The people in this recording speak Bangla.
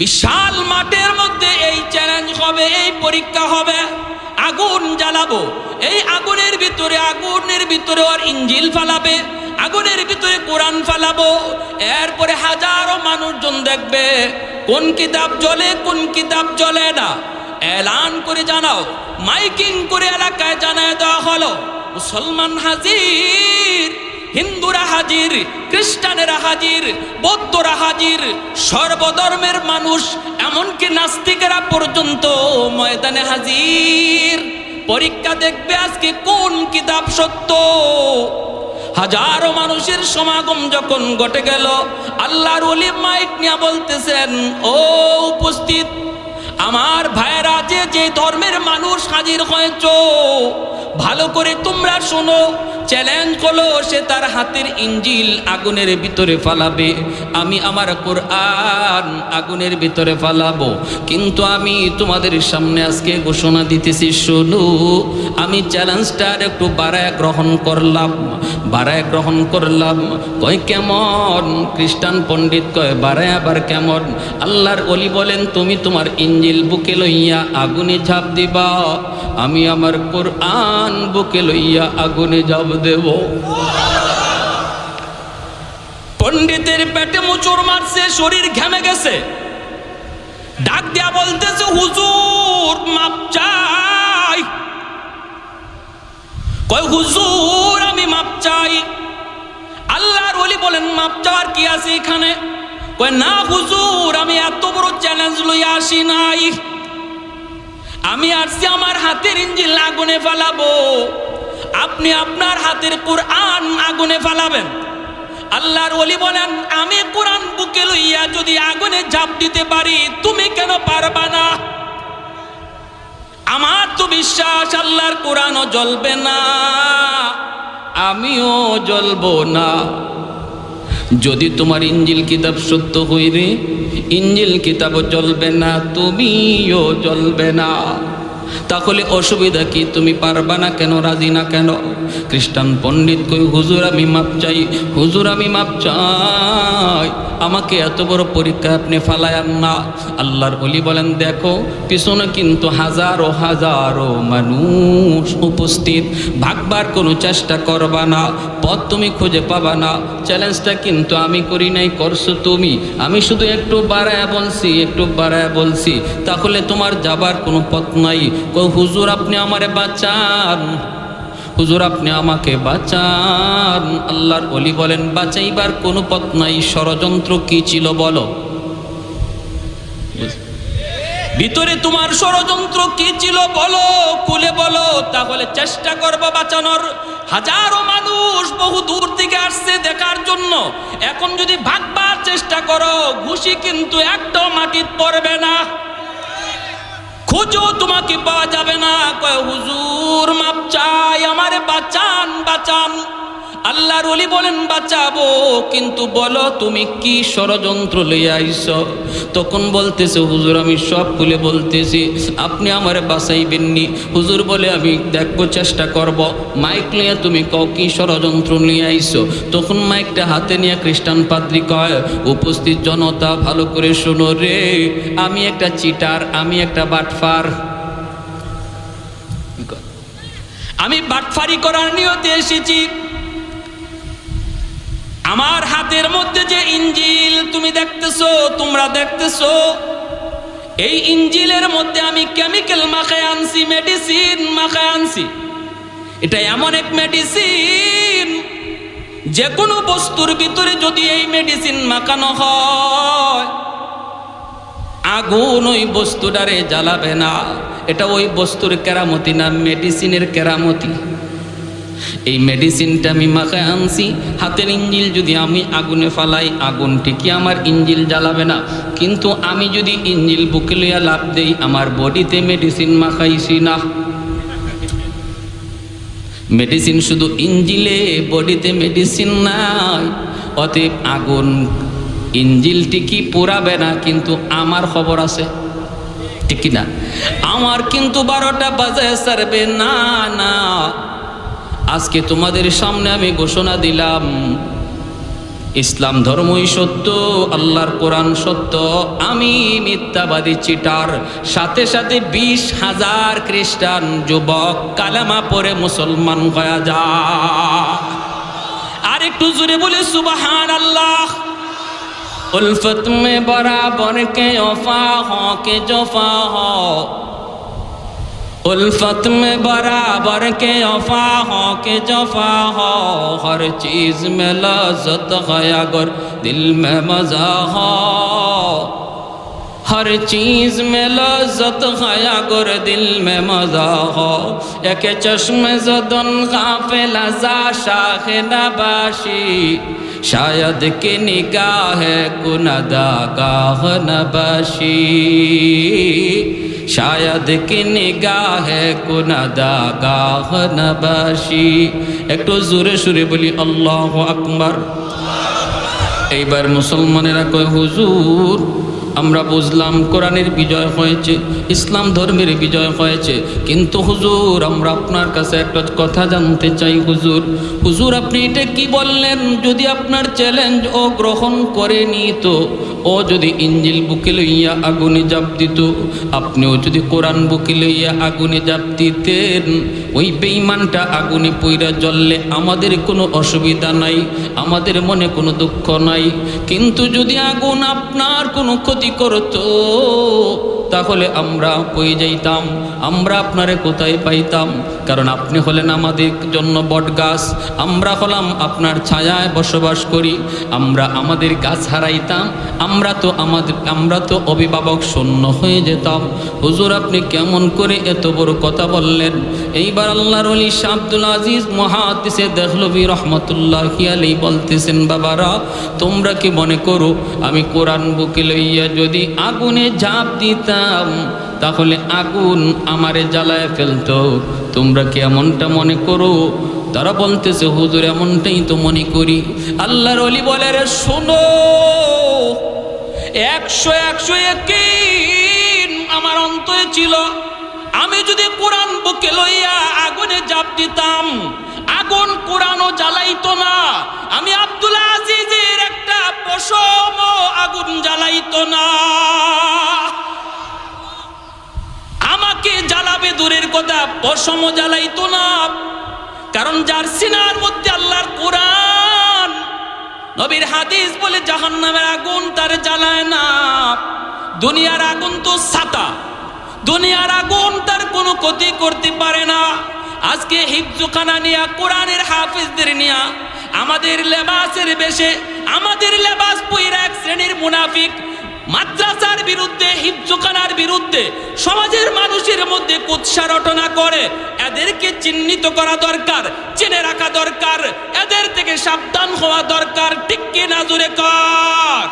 বিশাল মাঠের মধ্যে এই চ্যালেঞ্জ হবে, এই পরীক্ষা হবে। আগুন জ্বালাবো। এই আগুনের ভিতরে আগুনের ভিতরে ওর ইঞ্জিল ফালাবে, আগুনের ভিতরে কোরআন ফালাবো। এরপরে হাজারো মানুষজন দেখবে, কোন কিতাব জ্বলে, কোন কিতাব জ্বলে না। এলান করে জানাও, মাইকিং করে এলাকায় জানায় দেওয়া হলো, মুসলমান হাজির। হিন্দুরা হাজির, খ্রিস্টানেরা হাজির, বৌদ্ধরা হাজির, সর্বধর্মের মানুষ, এমনকি নাস্তিকেরা পর্যন্ত ময়দানে হাজির। পরীক্ষা দেখবে আজকে কোন কিতাব সত্য? হাজারো মানুষের সমাগম যখন ঘটে গেল, আল্লাহর ওলি মাইক নিয়ে বলতেছেন, ও উপস্থিত, আমার ভাইয়েরা যে যে ধর্মের মানুষ হাজির হয়েছ ভালো করে তোমরা শোনো চ্যালেঞ্জ করল সে তার হাতের ইঞ্জিল আগুনের ভিতরে ফালাবে। আমি আমার কোরআন আগুনের ভিতরে ফালাবো। কিন্তু আমি তোমাদের সামনে আজকে ঘোষণা দিতেছি, শোনো, আমি চ্যালেঞ্জটার একটু বাড়ায় গ্রহণ করলাম। বাড়ায় গ্রহণ করলাম। কয় কেমন? খ্রিস্টান পণ্ডিত কয় বাড়ায় আবার কেমন? আল্লাহর অলি বলেন, তুমি তোমার ইঞ্জিল বুকে লইয়া আগুনে ঝাঁপ দিবা। আমি আমার কোরআন বুকে লইয়া আগুনে ঝাঁপ দেব। পণ্ডিতের পেটে মুচুর মারছে, শরীর ঘেমে গেছে। ডাক দিয়া বলতেছে, হুজুর, মাপ চাই। কয়, হুজুর চাই আল্লাহর ওলি বলেন, মাপ চাওয়ার কি আছে এখানে? না হুজুর, আমি এত বড় চ্যালেঞ্জ লইয়া আসি নাই। আমি আসছি আমার হাতের ইঞ্জিল আগুনে ফালাবো। আপনি আপনার হাতের কোরআন আগুনে ফালাবেন। আল্লাহর ওলি বলেন, আমি কোরআন বুকে লইয়া যদি আগুনে ঝাঁপ দিতে পারি, তুমি কেন পারবা না? আমার তো বিশ্বাস, আল্লাহর কোরআনও জ্বলবে না। আমিও জ্বলব না। যদি তোমার ইঞ্জিল কিতাব সত্য হইরে ইঞ্জিল কিতাবও জ্বলবে না, তুমিও জ্বলবে না। তাহলে অসুবিধা কি? তুমি পারবা না কেন? রাজি না কেন? খ্রিস্টান পণ্ডিত কই, হুজুর, আমি মাপ চাই। হুজুর, আমি মাপ চাই। আমাকে এত বড় পরীক্ষা আপনি ফালায়ান না। আল্লাহর অলি বলেন, দেখো, পিছনে কিন্তু হাজারো হাজারো মানুষ উপস্থিত। ভাগবার কোনো চেষ্টা করবা না। পথ তুমি খুঁজে পাবা না। চ্যালেঞ্জটা কিন্তু আমি করি নাই, করছ তুমি। আমি শুধু একটু বাড়ায় বলছি, একটু বাড়ায় বলছি। তাহলে তোমার যাবার কোনো পথ নাই। হুজুর আপনি আমারে বাঁচান। হুজুর আপনি আমাকে বাঁচান। আল্লাহর অলি বলেন, বাঁচাইবার কোনো পথ নাই, ষড়যন্ত্র কি ছিল বলো? ভিতরে তোমার ষড়যন্ত্র কি ছিল বলো কুলে বলো, তাহলে চেষ্টা করব বাঁচানোর। হাজারো মানুষ বহু দূর থেকে আসছে দেখার জন্য। এখন যদি ভাগবার চেষ্টা করো, ঘুষি কিন্তু একটাও মাটির পড়বে না। খুঁজো তোমাকে পাওয়া যাবে না। কয় হুজুর মাপ চাই আমার বাঁচান বাঁচান। আল্লাহর অলি বলেন, বাঁচাবো। কিন্তু বলো, তুমি কি ষড়যন্ত্র লইয়া আইস? তখন বলতেছে, হুজুর, আমি সব খুলে বলতেছি। আপনি আমারে বাঁচাইবেননি। হুজুর বলে, আমি দেখব, চেষ্টা করব। মাইক নিয়ে তুমি কও, কি ষড়যন্ত্র নিয়ে আইসো? তখন মাইকটা হাতে নিয়ে খ্রিস্টান পাদ্রী কয়, উপস্থিত জনতা, ভালো করে শোনো রে। আমি একটা চিটার, আমি একটা বাটফার। আমি বাটফারি করার নিয়তে এসেছি। আমার হাতের মধ্যে যে ইঞ্জিল তুমি দেখতেছো, তোমরা দেখতেছো, এই ইঞ্জিলের মধ্যে আমি কেমিক্যাল মাখায় আনছি মেডিসিন মাখায় আনছি। এটা এমন এক মেডিসিন যে কোনো বস্তুর ভিতরে যদি এই মেডিসিন মাখানো হয়, আগুন ওই বস্তুটারে জ্বালাবে না। এটা ওই বস্তুর কেরামতি না মেডিসিনের কেরামতি। এই মেডিসিনটা আমি মাখায় আনছি। হাতের ইঞ্জিল যদি আমি আগুনে ফালাই, আগুন ঠিকই আমার ইঞ্জিল জ্বালাবে না। কিন্তু আমি যদি ইঞ্জিল বুকে লইয়া লাভ দেই, আমার বডিতে মেডিসিন মাখাইছি না। মেডিসিন শুধু ইঞ্জিলে, বডিতে মেডিসিন নাই। অতএব আগুন, ইঞ্জিল ঠিকই পোড়াবে না, কিন্তু আমার খবর আছে। ঠিক না আমার কিন্তু বারোটা বাজে সারবে না না। আজকে তোমাদের সামনে আমি ঘোষণা দিলাম, ইসলাম ধর্মই সত্য, আল্লাহর কোরআন সত্য, আমি মিথ্যাবাদী চিটার, সাথে সাথে বিশ হাজার খ্রিস্টান যুবক কালামা পরে মুসলমান হয়ে যা। আর একটু জুড়ে বলে সুবাহান আল্লাহ উলফত মে বরাবর কে অফা হ, কে জফা হ। الفت میں برابر کے افا ہو کے جفا ہو ہر چیز میں لذت غیا گر دل میں مزہ ہو ہر چیز میں لذت خیا گر دل میں مزہ ہو ایک چشم زدن غافل ازا شاخ نباشی شاید کی نگاہ کندا گاہ نباشی شاید کی نگاہ کندا گاہ نباشی একটু জোরে সুরে বলি আল্লাহ আকবার এইবার মুসলমানেরা কয় হুজুর আমরা বুঝলাম কোরআনের বিজয় হয়েছে, ইসলাম ধর্মের বিজয় হয়েছে, কিন্তু হুজুর, আমরা আপনার কাছে একটা কথা জানতে চাই হুজুর। হুজুর, আপনি এটা কি বললেন? যদি আপনার চ্যালেঞ্জ ও গ্রহণ করে নিত, ও যদি ইঞ্জিল বুকে লইয়া আগুনে জাপ দিত, আপনিও যদি কোরআন বুকে লইয়া আগুনে জাপ দিতেন, ওই বেইমানটা আগুনে পইরা জ্বললে আমাদের কোনো অসুবিধা নাই, আমাদের মনে কোনো দুঃখ নাই। কিন্তু যদি আগুন আপনার কোনো ক্ষতি করতো। তাহলে আমরা কই যাইতাম? আমরা আপনারে কোথায় পাইতাম? কারণ আপনি হলেন আমাদের জন্য বটগাছ। আমরা হলাম আপনার ছায়ায় বসবাস করি। আমরা আমাদের গাছ হারাইতাম। আমরা তো আমাদের, আমরা তো অভিভাবক শূন্য হয়ে যেতাম। হুজুর, আপনি কেমন করে এত বড় কথা বললেন? এইবার আল্লাহর অলি শাহ আজিজ মহাদিসে দেখলবি রহমতুল্লাহ আলী বলতেছেন, বাবারা, তোমরা কি মনে করো, আমি কোরআন বুকে লইয়া যদি আগুনে ঝাঁপ দিতাম তাহলে আগুন আমারে জ্বালায় ফেলতো। তোমরা কি এমনটা মনে করো? তারা বলতেছে, হুজুর, এমনটাই তো মনে করি। আল্লাহর অলি বলে রে শোনো, একশো একশো আমার অন্তরে ছিল। আমি যদি কোরআন বুকে লইয়া আগুনে জাপ দিতাম, আগুন কোরআনও জ্বালাইতো না। আমি আব্দুল আজিজের একটা পশম কথা পশম জ্বালাইতো না। কারণ যার সিনার মধ্যে আল্লাহর কোরআন, নবীর হাদিস বলে জাহান্নামের আগুন তার জ্বালায় না। দুনিয়ার আগুন তো সাতা দুনিয়ার আগুন তার কোনো ক্ষতি করতে পারে না। আজকে হিফজুখানা নিয়া, কোরআনের হাফিজদের নিয়া, আমাদের লেবাসের বেশে, আমাদের লেবাস পইরা এক শ্রেণির মুনাফিক মাদ্রাসার বিরুদ্ধে হিজ্জোকানার বিরুদ্ধে সমাজের মানুষের মধ্যে কুৎসা রটনা করে, এদেরকে চিহ্নিত করা দরকার, চেনে রাখা দরকার, এদের থেকে সাবধান হওয়া দরকার। ঠিক কিনা জুড়ে কর?